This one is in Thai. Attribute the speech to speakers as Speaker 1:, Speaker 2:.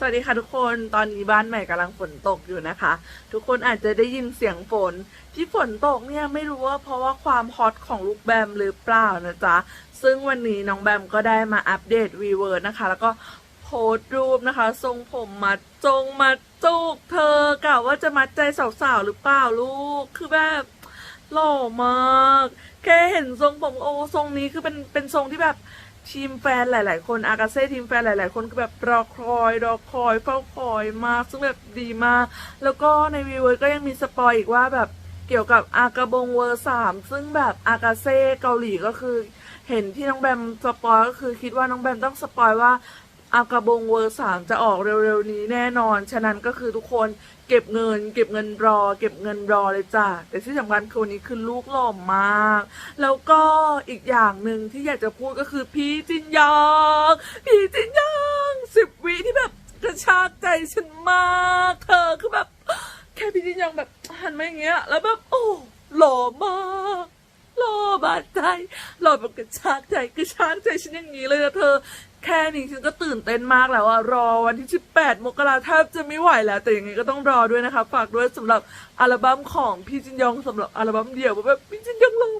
Speaker 1: สวัสดีค่ะทุกคนตอนนี้บ้านใหม่กำลังฝนตกอยู่นะคะ ทุกคนอาจจะได้ยินเสียงฝน ที่ฝนตกเนี่ยไม่รู้ว่าเพราะว่าความฮอตของลูกแบมหรือเปล่านะจ๊ะ ซึ่งวันนี้น้องแบมก็ได้มาอัปเดตวีเวิร์นะคะ แล้วก็โพสต์รูปนะคะทรงผมมัดจงมัดจุกเธอกะว่าจะมัดใจสาวๆหรือเปล่าลูกคือแบบหล่อมาก แค่เห็นทรงผมโอ้ทรงนี้คือเป็นเป็นทรงที่แบบ ทีมแฟนหลาย ๆ คนอากาเซ่ทีมแฟนหลาย ๆ คนก็แบบรอคอยรอคอยเฝ้าคอยมากซึ่งแบบดีมาก แล้วก็ในวีเวิร์ก็ยังมีสปอยอีกว่าแบบเกี่ยวกับอากาบงเวอร์สามซึ่งแบบอากาเซ่เกาหลีก็คือ เห็นที่น้องแบมสปอยก็คือคิดว่าน้องแบมต้องสปอยว่า อากาบงเวอร์สามจะออกเร็วๆนี้แน่นอน ฉะนั้นก็คือทุกคนเก็บเงิน เก็บเงินรอ เก็บเงินรอเลยจ้ะแต่ที่สำคัญคือวันนี้คือลูกหล่อมาก แล้วก็อีกอย่างหนึ่งที่อยากจะพูดก็คือพี่จินยองพี่จินยองสิบวิที่แบบกระชากใจฉันมากเธอคือแบบ แค่พี่จินยองแบบหันมาอย่างเงี้ย แล้วแบบโอ้หล่อมากหล่อบาดใจหล่อแบบกระชากใจกระชากใจฉันอย่างนี้เลยนะเธอ แค่นี้ฉันก็ตื่นเต้นมากแล้วอะรอวันที่ 18 มกราแทบจะไม่ไหวแล้ว แต่ยังไงก็ต้องรอด้วยนะคะ ฝากด้วยสำหรับอัลบั้มของพี่จินยองสำหรับอัลบั้มเดี่ยวแบบพี่จินยองหล่อ